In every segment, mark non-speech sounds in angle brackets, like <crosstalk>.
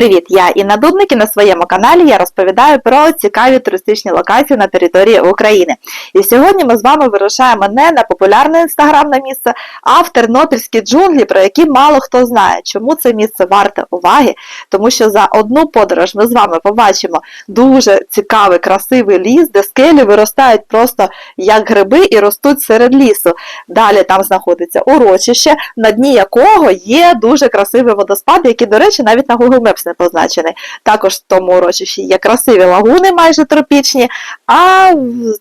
Привіт, я Інна Дудник і на своєму каналі я розповідаю про цікаві туристичні локації на території України. І сьогодні ми з вами вирушаємо не на популярне інстаграмне місце, а в Тернопільські джунглі, про які мало хто знає. Чому це місце варте уваги? Тому що за одну подорож ми з вами побачимо дуже цікавий, красивий ліс, де скелі виростають просто як гриби і ростуть серед лісу. Далі там знаходиться урочище, на дні якого є дуже красивий водоспад, який, до речі, навіть на Google Maps не позначений. Також в тому урочищі є красиві лагуни, майже тропічні. А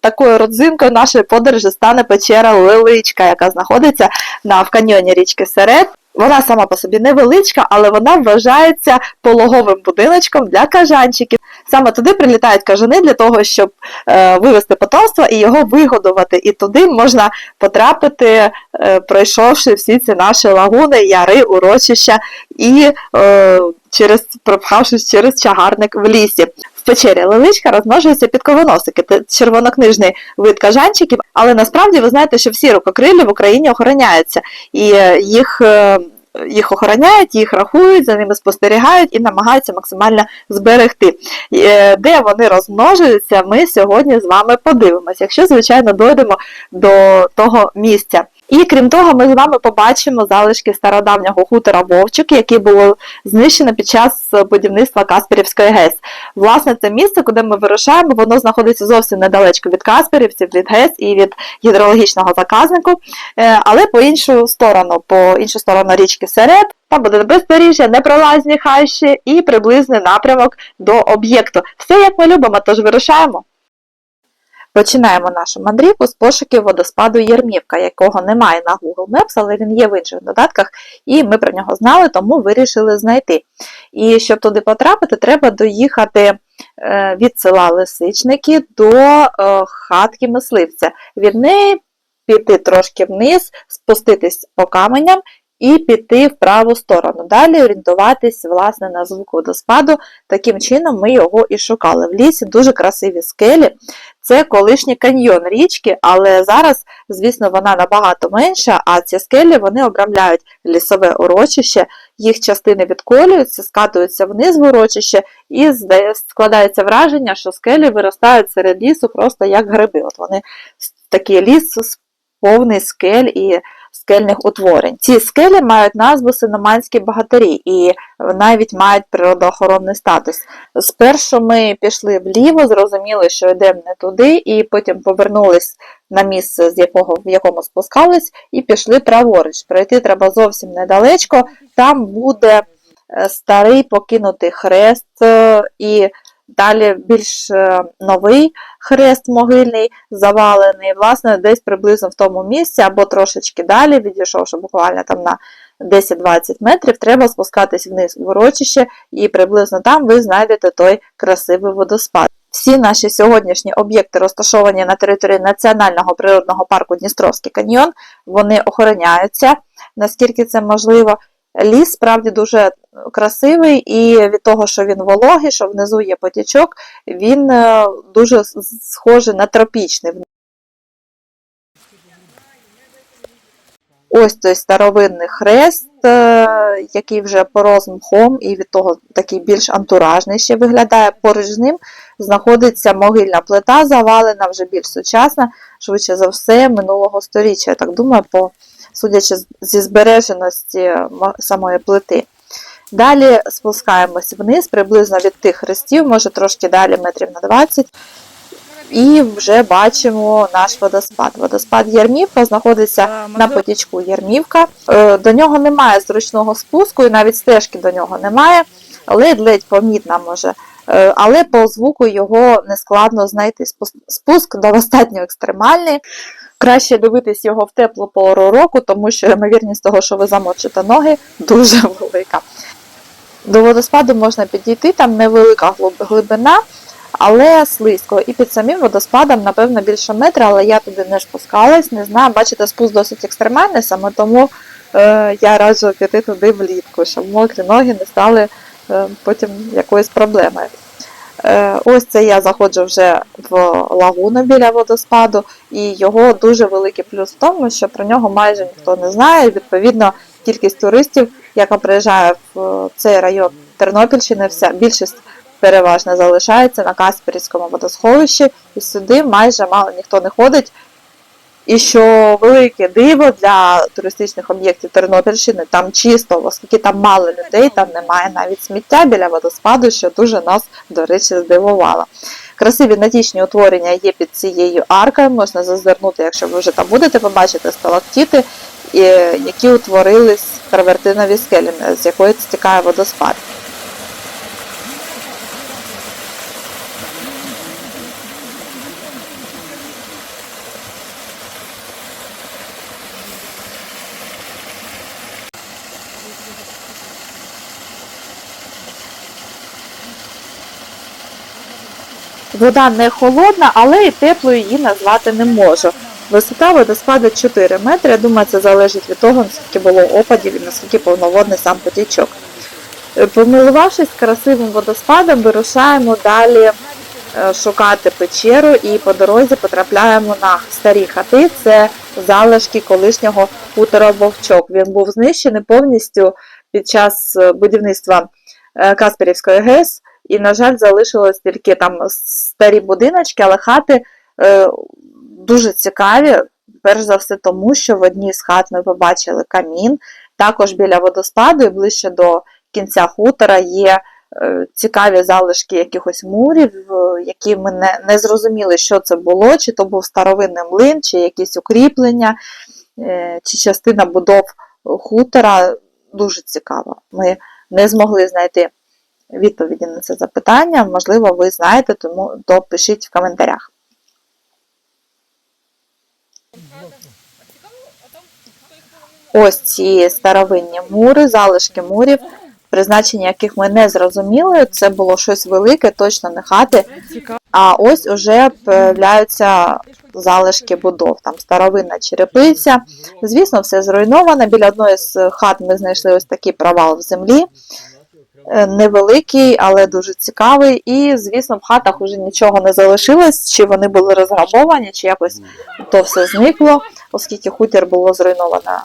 такою родзинкою нашої подорожі стане печера Лиличка, яка знаходиться на в каньйоні річки Серед. Вона сама по собі невеличка, але вона вважається пологовим будиночком для кажанчиків. Саме туди прилітають кажани для того, щоб е, вивести потомство і його вигодувати. І туди можна потрапити, е, пройшовши всі ці наші лагуни, яри, урочища і е, через пропхавшись через чагарник в лісі. В печері лиличка розмножуються підковоносики, це червонокнижний вид кажанчиків, але насправді ви знаєте, що всі рукокрилі в Україні охороняються, і е, їх, е, їх охороняють, їх рахують, за ними спостерігають і намагаються максимально зберегти. Е, Де вони розмножуються, ми сьогодні з вами подивимося, якщо, звичайно, дойдемо до того місця. І крім того, ми з вами побачимо залишки стародавнього хутора Вовчик, яке було знищено під час будівництва Касперівської ГЕС. Власне, це місце, куди ми вирушаємо, воно знаходиться зовсім недалечко від Касперівців, від ГЕС і від гідрологічного заказнику, Е, але по іншу сторону, по іншу сторону річки Серед. Там буде бездоріжжя, непролазні хащі і приблизний напрямок до об'єкту. Все як ми любимо, тож вирушаємо. Починаємо нашу мандрівку з пошуків водоспаду Єрмівка, якого немає на Google Maps, але він є в інших додатках, і ми про нього знали, тому вирішили знайти. І щоб туди потрапити, треба доїхати е, від села Лисичники до е, хатки мисливця. Від неї піти трошки вниз, спуститись по каменям і піти в праву сторону. Далі орієнтуватись власне на звук водоспаду. Таким чином ми його і шукали. В лісі дуже красиві скелі. Це колишній каньйон річки, але зараз, звісно, вона набагато менша, а ці скелі вони обрамляють лісове урочище, їх частини відколюються, скатуються вниз в урочище, і складається враження, що скелі виростають серед лісу просто як гриби. От вони такий ліс повний скель і скельних утворень. Ці скелі мають назву Синоманські богатирі і навіть мають природоохоронний статус. Спершу ми пішли вліво, зрозуміли, що йдемо не туди, і потім повернулись на місце, з якого, в якому спускались, і пішли праворуч. Пройти треба зовсім недалечко. Там буде е, старий покинутий хрест, е, і далі більш е, новий хрест могильний, завалений, власне, десь приблизно в тому місці, або трошечки далі, відійшовши буквально там на 10-20 метрів, треба спускатись вниз в урочище, і приблизно там ви знайдете той красивий водоспад. Всі наші сьогоднішні об'єкти, розташовані на території Національного природного парку Дністровський каньйон, вони охороняються, наскільки це можливо. Ліс справді дуже красивий, і від того, що він вологий, що внизу є потічок, він е, дуже схожий на тропічний. Ось той старовинний хрест, е, який вже порос мхом, і від того такий більш антуражний ще виглядає. Поруч з ним знаходиться могильна плита, завалена вже більш сучасна, швидше за все, минулого сторіччя. Я так думаю, по судячи зі збереженості самої плити. Далі спускаємось вниз, приблизно від тих хрестів, може трошки далі, метрів на 20. І вже бачимо наш водоспад. Водоспад Єрмівка знаходиться на потічку Єрмівка. Е, До нього немає зручного спуску, і навіть стежки до нього немає. Ледь-ледь помітна може. Е, Але по звуку його нескладно знайти. Спус- Спуск достатньо екстремальний. Краще дивитись його в теплу пору року, тому що ймовірність того, що ви замочите ноги, дуже <laughs> велика. До водоспаду можна підійти, там невелика глибина, але слизько. І під самим водоспадом, напевно, більше метра, але я туди не спускалась, не знаю. Бачите, спуск досить екстремальний, саме тому е, я раджу піти туди влітку, щоб мокрі ноги не стали е, потім якоюсь проблемою. Е, Ось це я заходжу вже в лагуну біля водоспаду, і його дуже великий плюс в тому, що про нього майже ніхто не знає. Відповідно, кількість туристів, яка приїжджає в цей район Тернопільщини вся більшість переважно залишається на Касперівському водосховищі, і сюди майже мало ніхто не ходить. І що велике диво для туристичних об'єктів Тернопільщини, там чисто, оскільки там мало людей, там немає навіть сміття біля водоспаду, що дуже нас, до речі, здивувало. Красиві натічні утворення є під цією аркою, можна зазирнути, якщо ви вже там будете, побачити сталактіти, які утворились в травертиновій скелі, з якої стікає водоспад. Вода не холодна, але і теплою її назвати не можу. Висота водоспаду 4 метри. Я думаю, це залежить від того, наскільки було опадів і наскільки повноводний сам потічок. Е, Помилувавшись красивим водоспадом, вирушаємо далі е, шукати печеру і по дорозі потрапляємо на старі хати. Це залишки колишнього хутора Вовчок. Він був знищений повністю під час е, будівництва Касперівської ГЕС. І, на жаль, залишилось тільки там старі будиночки, але хати е, дуже цікаві. Перш за все, тому що в одній з хат ми побачили камін. Також біля водоспаду і ближче до кінця хутора є е, цікаві залишки якихось мурів, які ми не, не зрозуміли, що це було, чи то був старовинний млин, чи якісь укріплення, е, чи частина будов хутора. Дуже цікаво. Ми не змогли знайти відповіді на це запитання. Можливо, ви знаєте, тому то пишіть в коментарях. Ось ці старовинні мури, залишки мурів, призначення яких ми не зрозуміли. Це було щось велике, точно не хати. А ось уже появляються залишки будов. Там старовинна черепиця. Звісно, все зруйновано. Біля одної з хат ми знайшли ось такий провал в землі. Е, Невеликий, але дуже цікавий. І, звісно, в хатах вже нічого не залишилось, чи вони були розграбовані, чи якось то все зникло, оскільки хутір було зруйновано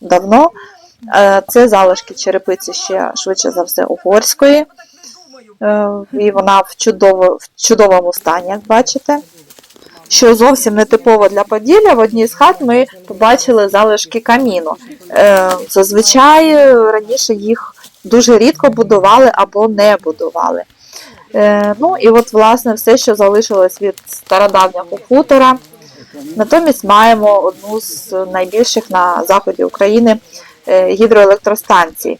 давно. Е, Це залишки черепиці ще швидше за все угорської. Е, І вона в, чудово, в чудовому стані, як бачите. Що зовсім не типово для Поділля, в одній з хат ми побачили залишки каміну. Зазвичай раніше їх дуже рідко будували або не будували. Е, Ну і от, власне, все, що залишилось від стародавнього хутора. Натомість маємо одну з найбільших на заході України е, гідроелектростанцій.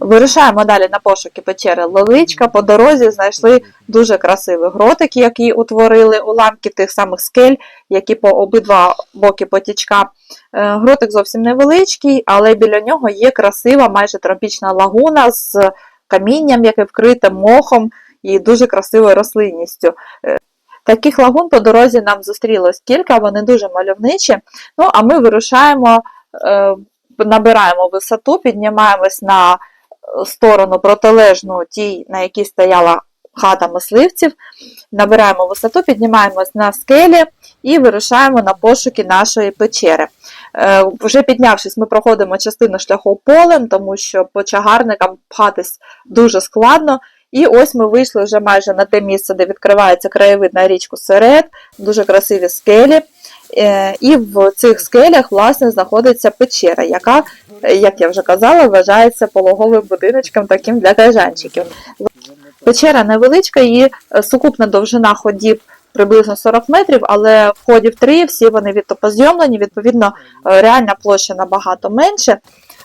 Вирушаємо далі на пошуки печери Лоличка. По дорозі знайшли дуже красивий гротик, який утворили уламки тих самих скель, які по обидва боки потічка. Е, Гротик зовсім невеличкий, але біля нього є красива, майже тропічна лагуна з камінням, яке вкрите мохом і дуже красивою рослинністю. Е, Таких лагун по дорозі нам зустрілось кілька, вони дуже мальовничі. Ну, а ми вирушаємо, е, набираємо висоту, піднімаємось на сторону протилежну тій, на якій стояла хата мисливців. Набираємо висоту, піднімаємось на скелі і вирушаємо на пошуки нашої печери. Е, Вже піднявшись, ми проходимо частину шляху полем, тому що по чагарникам пхатись дуже складно. І ось ми вийшли вже майже на те місце, де відкривається краєвид на річку Серед, дуже красиві скелі. Е, І в цих скелях, власне, знаходиться печера, яка, як я вже казала, вважається пологовим будиночком таким для кайжанчиків. Печера невеличка, її е, сукупна довжина ходів приблизно 40 метрів, але входів 3, всі вони відтопозйомлені, відповідно, е, реальна площа набагато менше.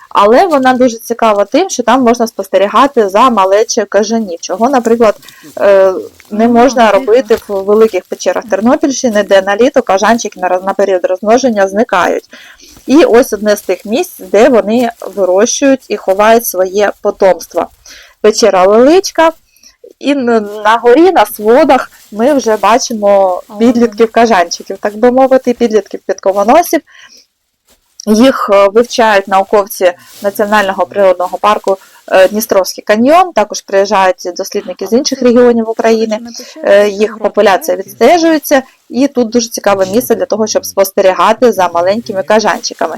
Але вона дуже цікава тим, що там можна спостерігати за малечою кажанів, чого, наприклад, е, не можна робити в великих печерах Тернопільщини, де на літо кажанчики на, період розмноження зникають. І ось одне з тих місць, де вони вирощують і ховають своє потомство. Печера Леличка. І на горі, на сводах ми вже бачимо підлітків кажанчиків, так би мовити, підлітків підковоносів. Їх е, вивчають науковці Національного природного парку е, Дністровський каньйон. Також приїжджають дослідники з інших регіонів України. Е, Їх популяція відстежується, і тут дуже цікаве місце для того, щоб спостерігати за маленькими кажанчиками.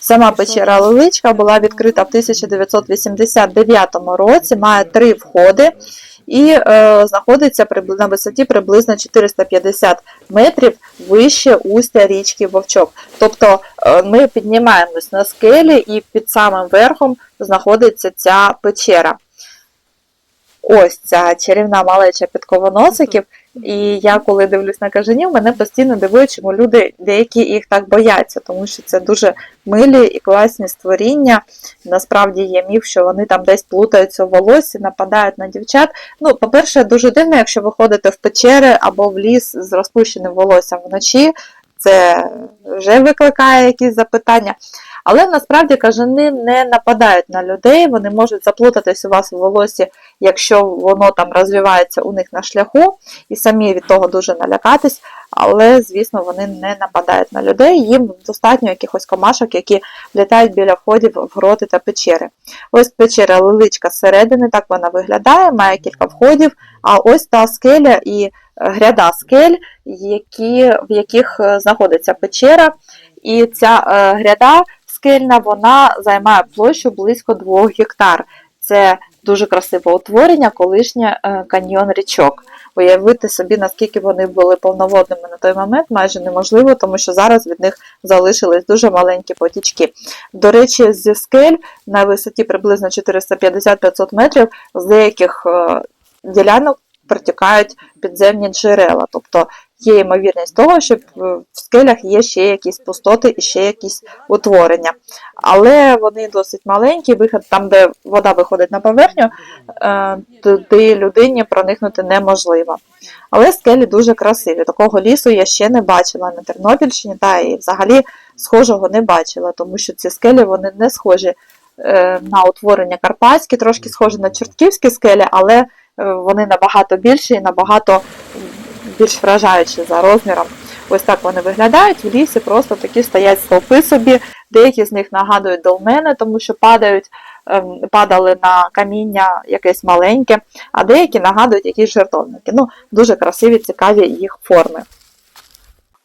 Сама печера. Лиличка була відкрита в 1989 році, має три входи і е, знаходиться на висоті приблизно 450 метрів вище устя річки Вовчок. Тобто е, ми піднімаємось на скелі і під самим верхом знаходиться ця печера. Ось ця чарівна малеча підковоносиків. І я, коли дивлюсь на кажанів, мене постійно дивує, чому люди деякі їх так бояться, тому що це дуже милі і класні створіння. Насправді є міф, що вони там десь плутаються у волосі, нападають на дівчат. Ну, по-перше, дуже дивно, якщо ви ходите в печери або в ліс з розпущеним волоссям вночі, це вже викликає якісь запитання. Але насправді кажани не нападають на людей, вони можуть заплутатись у вас у волосі, якщо воно там розвивається у них на шляху, і самі від того дуже налякатись, але, звісно, вони не нападають на людей, їм достатньо якихось комашок, які літають біля входів в гроти та печери. Ось печера лиличка зсередини, так вона виглядає, має кілька входів, а ось та скеля і гряда скель, які, в яких е, знаходиться печера, і ця е, гряда скельна вона займає площу близько 2 гектар. Це дуже красиве утворення, колишнє е, каньйон річок. Уявити собі, наскільки вони були повноводними на той момент, майже неможливо, тому що зараз від них залишились дуже маленькі потічки. До речі, зі скель на висоті приблизно 450-500 метрів з деяких ділянок протікають підземні джерела. Тобто є ймовірність того, що в скелях є ще якісь пустоти і ще якісь утворення. Але вони досить маленькі, вихід там, де вода виходить на поверхню, е, туди людині проникнути неможливо. Але скелі дуже красиві. Такого лісу я ще не бачила на Тернопільщині, та і взагалі схожого не бачила, тому що ці скелі вони не схожі е, на утворення карпатські, трошки схожі на чортківські скелі, але вони набагато більші і набагато більш вражаючі за розміром. Ось так вони виглядають. В лісі просто такі стоять стовпи собі. Деякі з них нагадують долмени, тому що падають, ем, падали на каміння якесь маленьке, а деякі нагадують якісь жертовники. Ну, дуже красиві, цікаві їх форми.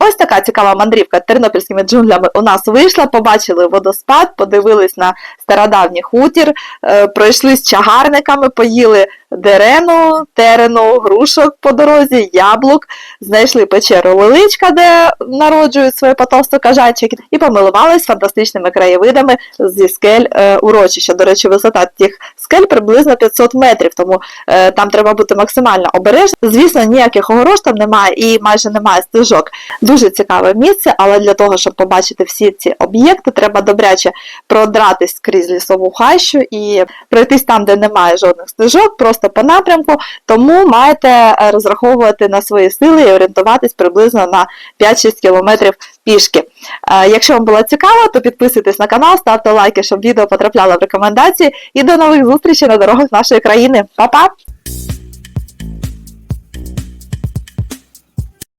Ось така цікава мандрівка тернопільськими джунглями у нас вийшла. Побачили водоспад, подивились на стародавній хутір, е, пройшлись чагарниками, поїли дерену, терену, грушок по дорозі, яблук, знайшли печеру Величка, де народжують своє потомство кажанчики, і помилувались фантастичними краєвидами зі скель е, урочища. До речі, висота тих скель приблизно 500 метрів, тому е, там треба бути максимально обережним. Звісно, ніяких огорож там немає і майже немає стежок. Дуже цікаве місце, але для того, щоб побачити всі ці об'єкти, треба добряче продратись крізь лісову хащу і пройтись там, де немає жодних стежок, просто по напрямку. Тому маєте е, розраховувати на свої сили і орієнтуватись приблизно на 5-6 кілометрів пішки. Е, Якщо вам було цікаво, то підписуйтесь на канал, ставте лайки, щоб відео потрапляло в рекомендації. І до нових зустрічей на дорогах нашої країни. Па-па!